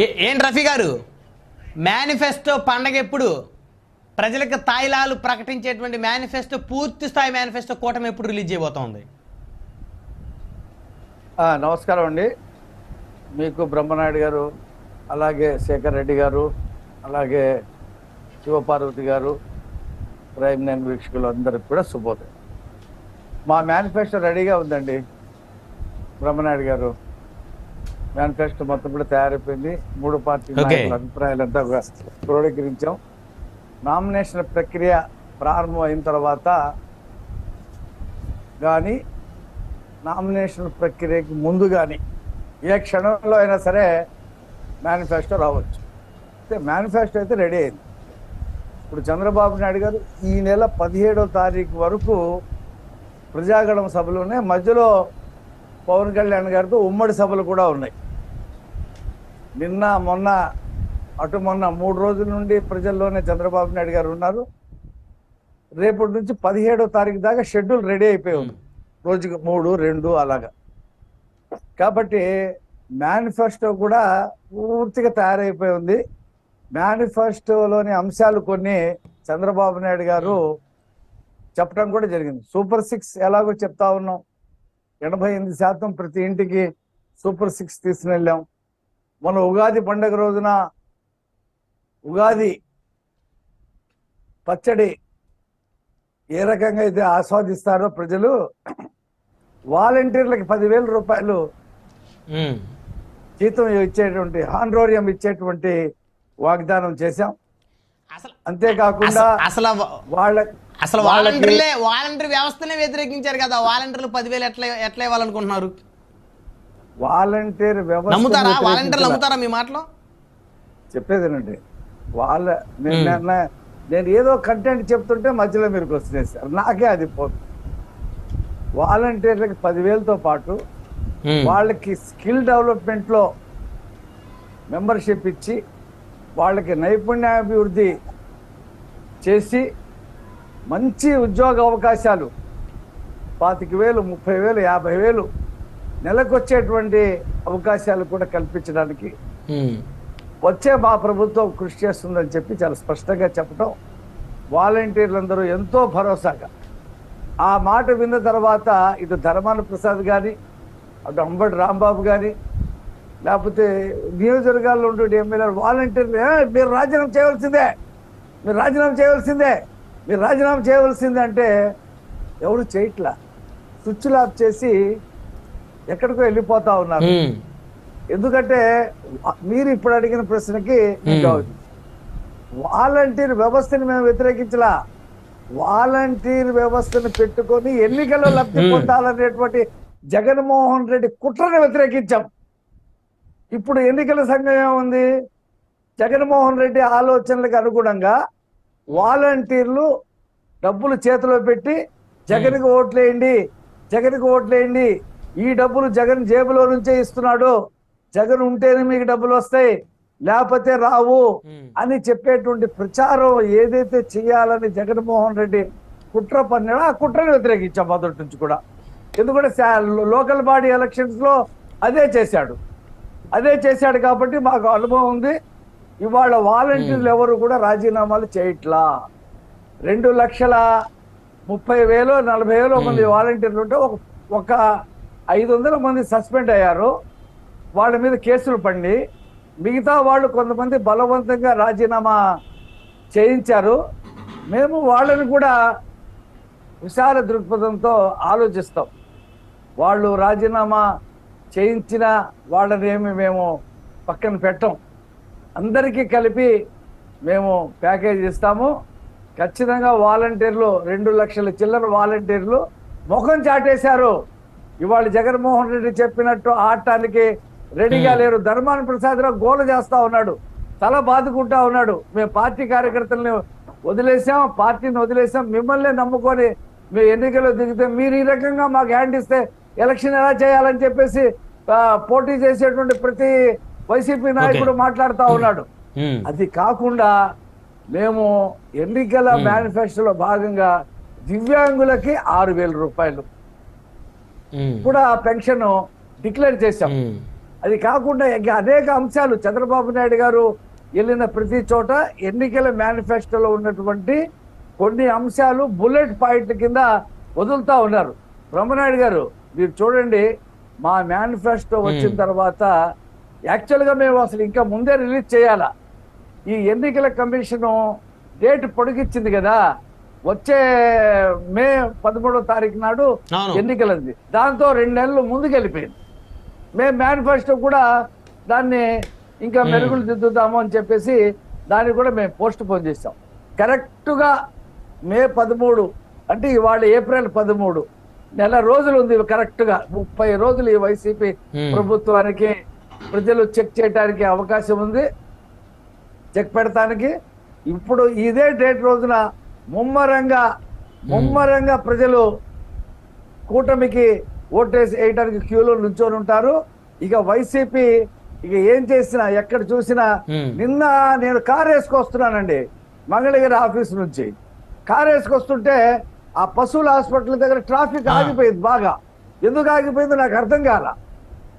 ఏ- రఫీ గారు? మేనిఫెస్టో పండగ ఎప్పుడు ప్రజలకు తాయిలాలు ప్రకటించేటువంటి మేనిఫెస్టో పూర్తి స్థాయి మేనిఫెస్టో కూటమి ఎప్పుడు రిలీజ్ చేయబోతోంది? నమస్కారం అండి. మీకు బ్రహ్మనాయుడు గారు అలాగే శేఖర్ రెడ్డి గారు అలాగే శివపార్వతి గారు ప్రైమ్ నైన్ వీక్షకులు అందరికి కూడా శుభోదయం. మా మేనిఫెస్టో రెడీగా ఉందండి బ్రహ్మనాయుడు గారు. మేనిఫెస్టో మొత్తం కూడా తయారైపోయింది. మూడు పార్టీ అభిప్రాయాలంతా క్రోడీకరించాం. నామినేషన్ ప్రక్రియ ప్రారంభం అయిన తర్వాత కానీ నామినేషన్ ప్రక్రియకి ముందు కానీ ఏ క్షణంలో అయినా సరే మేనిఫెస్టో రావచ్చు. అయితే మేనిఫెస్టో అయితే రెడీ అయింది. ఇప్పుడు చంద్రబాబు నాయుడు గారు ఈ నెల పదిహేడవ తారీఖు వరకు ప్రజాగణం సభలు ఉన్నాయి మధ్యలో పవన్ కళ్యాణ్ గారితో ఉమ్మడి సభలు కూడా ఉన్నాయి. నిన్న మొన్న అటు మొన్న మూడు రోజుల నుండి ప్రజల్లోనే చంద్రబాబు నాయుడు గారు ఉన్నారు. రేపటి నుంచి పదిహేడో తారీఖు దాకా షెడ్యూల్ రెడీ అయిపోయి ఉంది. రోజుకి మూడు రెండు అలాగా. కాబట్టి మేనిఫెస్టో కూడా పూర్తిగా తయారైపోయి ఉంది. మేనిఫెస్టోలోని అంశాలు కొన్ని చంద్రబాబు నాయుడు గారు చెప్పడం కూడా జరిగింది. సూపర్ సిక్స్ ఎలాగో చెప్తా ఉన్నాం. ఎనభై ఎనిమిది శాతం ప్రతి ఇంటికి సూపర్ సిక్స్ తీసుకుని వెళ్ళాం మన ఉగాది పండుగ రోజున ఉగాది పచ్చడి ఏ రకంగా అయితే ఆస్వాదిస్తారో ప్రజలు వాలంటీర్లకి పదివేల రూపాయలు. జీతం ఇచ్చేటువంటి హాన్రోరియం ఇచ్చేటువంటి వాగ్దానం చేశాం అంతేకాకుండా అసలు- వాళ్ళ అసలు వాళ్ళకి- వాలంటీర్లే వాలంటీర్ వ్యవస్థనే వ్యతిరేకించారు కదా. వాలంటీర్లు పదివేలు ఎట్లా ఎట్లా ఇవ్వాలనుకుంటున్నారు? వాలంటీర్ వ్యవస్థ నమ్ముతారా? వాలంటీర్లు నమ్ముతారా మీ మాటలో? చెప్పేదేనండి. వాళ్ళ నేను-. నేను- నేను ఏదో కంటెంట్ చెప్తుంటే మధ్యలో మీరు వస్తున్నాయి సార్ నాకే అది పోతుంది వాలంటీర్లకి పదివేలతో పాటు. వాళ్ళకి స్కిల్ డెవలప్మెంట్లో మెంబర్షిప్ ఇచ్చి వాళ్ళకి నైపుణ్యాభివృద్ధి చేసి మంచి ఉద్యోగ అవకాశాలు. పాతిక వేలు ముప్పై వేలు యాభై వేలు నెలకు వచ్చేటువంటి అవకాశాలు కూడా కల్పించడానికి. వచ్చే మా ప్రభుత్వం కృషి చేస్తుందని చెప్పి చాలా స్పష్టంగా చెప్పడం వాలంటీర్లందరూ ఎంతో భరోసాగా. ఆ మాట విన్న తర్వాత ఇటు ధర్మాన ప్రసాద్ కానీ అటు అంబటి రాంబాబు కానీ లేకపోతే నియోజకవర్గాల్లో ఉండే ఎమ్మెల్యే వాలంటీర్లు "ఏ, మీరు రాజీనామా చేయవలసిందే. మీరు రాజీనామా చేయవలసిందే. మీరు రాజీనామా చేయవలసిందే అంటే ఎవరు చేయట్లా స్విచ్ ఆఫ్ చేసి ఎక్కడికో వెళ్ళిపోతా ఉన్నారు. ఎందుకంటే మీరు ఇప్పుడు అడిగిన ప్రశ్నకి. వాలంటీర్ వ్యవస్థని మేము వ్యతిరేకించలా వాలంటీర్ వ్యవస్థను పెట్టుకొని ఎన్నికల్లో లబ్ధి. పొందాలనేటువంటి జగన్మోహన్ రెడ్డి కుట్రను వ్యతిరేకించాం ఇప్పుడు ఎన్నికల సంఘం ఏముంది జగన్మోహన్ రెడ్డి ఆలోచనలకు అనుగుణంగా వాలంటీర్లు డబ్బులు చేతిలో పెట్టి జగన్కి ఓట్లేయండి జగన్కి ఓట్లేయండి ఈ డబ్బులు జగన్ జేబులో నుంచే ఇస్తున్నాడు జగన్ ఉంటేనే మీకు డబ్బులు వస్తాయి లేకపోతే రావు. అని చెప్పేటువంటి ప్రచారం ఏదైతే చేయాలని జగన్మోహన్ రెడ్డి కుట్ర పన్నాడో ఆ కుట్రను వ్యతిరేకించాం మొదటి నుంచి కూడా. ఎందుకంటే లోకల్ బాడీ ఎలక్షన్స్లో అదే చేశాడు. అదే చేశాడు కాబట్టి మాకు అనుభవం ఉంది. ఇవాళ వాలంటీర్లు ఎవరు కూడా రాజీనామాలు చేయట్లా. రెండు లక్షల ముప్పై వేలు నలభై వేలు మంది వాలంటీర్లు ఉంటే ఒక ఒక ఐదు వందల మంది సస్పెండ్ అయ్యారు. వాళ్ళ మీద కేసులు పండి మిగతా వాళ్ళు కొంతమంది బలవంతంగా రాజీనామా చేయించారు. మేము వాళ్ళని కూడా విశాల దృక్పథంతో ఆలోచిస్తాం. వాళ్ళు రాజీనామా చేయించిన వాళ్ళని ఏమి మేము పక్కన పెట్టం. అందరికీ కలిపి మేము ప్యాకేజ్ ఇస్తాము. ఖచ్చితంగా వాలంటీర్లు రెండు లక్షల చిల్లర వాలంటీర్లు ముఖం చాటేశారు. ఇవాళ జగన్మోహన్ రెడ్డి చెప్పినట్టు ఆడటానికి రెడీగా లేరు. ధర్మాన ప్రసాదరావు గోల చేస్తా ఉన్నాడు. తల బాదుకుంటా ఉన్నాడు. మేము పార్టీ కార్యకర్తల్ని వదిలేసాం పార్టీని వదిలేసాం మిమ్మల్ని నమ్ముకొని మీ ఎన్నికల్లో దిగితే మీరు ఈ రకంగా మాకు హ్యాండ్ ఇస్తే ఎలక్షన్ ఎలా చేయాలని చెప్పేసి పోటీ చేసేటువంటి ప్రతి వైసీపీ నాయకుడు మాట్లాడుతా ఉన్నాడు. అది కాకుండా మేము ఎన్నికల మేనిఫెస్టోలో భాగంగా దివ్యాంగులకి ఆరు వేల రూపాయలు. కూడా పెన్షన్ డిక్లేర్ చేశాం. అది కాకుండా అనేక అంశాలు. చంద్రబాబు నాయుడు గారు వెళ్ళిన ప్రతి చోట ఎన్నికల మేనిఫెస్టోలో ఉన్నటువంటి కొన్ని అంశాలు బుల్లెట్ పాయింట్ల కింద వదులుతా ఉన్నారు. బ్రహ్మనాయుడు గారు మీరు చూడండి మా మేనిఫెస్టో వచ్చిన తర్వాత యాక్చువల్గా మేము అసలు ఇంకా ముందే రిలీజ్ చేయాలా? ఈ ఎన్నికల కమిషన్ డేట్ పొడిగిచ్చింది కదా? వచ్చే మే పదమూడో తారీఖు నాడు. ఎన్నికలంది. దాంతో రెండు నెలలు ముందుకు వెళ్ళిపోయింది మేము మేనిఫెస్టో కూడా దాన్ని ఇంకా మెరుగులు దిద్దుతాము అని చెప్పేసి దాన్ని కూడా మేము పోస్ట్ పోన్ చేస్తాం కరెక్ట్గా మే పదమూడు అంటే ఇవాళ ఏప్రిల్ పదమూడు. నెల రోజులు ఉంది కరెక్ట్గా. ముప్పై రోజులు ఈ వైసీపీ. ప్రభుత్వానికి ప్రజలు చెక్ చేయడానికి అవకాశం ఉంది. చెక్ పెడతానికి. ఇప్పుడు ఇదే డేట్ రోజున ముమ్మరంగా ముమ్మరంగా ప్రజలు కూటమికి ఓటేసి వేయడానికి క్యూలో నుంచొని ఉంటారు. ఇక వైసీపీ ఇక ఏం చేసినా ఎక్కడ చూసినా. నిన్న నేను కార్ వేసుకొస్తున్నానండి మంగళగిరి ఆఫీస్ నుంచి. కార్ వేసుకొస్తుంటే ఆ పశువుల హాస్పిటల్ దగ్గర ట్రాఫిక్. ఆగిపోయింది బాగా. ఎందుకు ఆగిపోయిందో నాకు అర్థం కాల.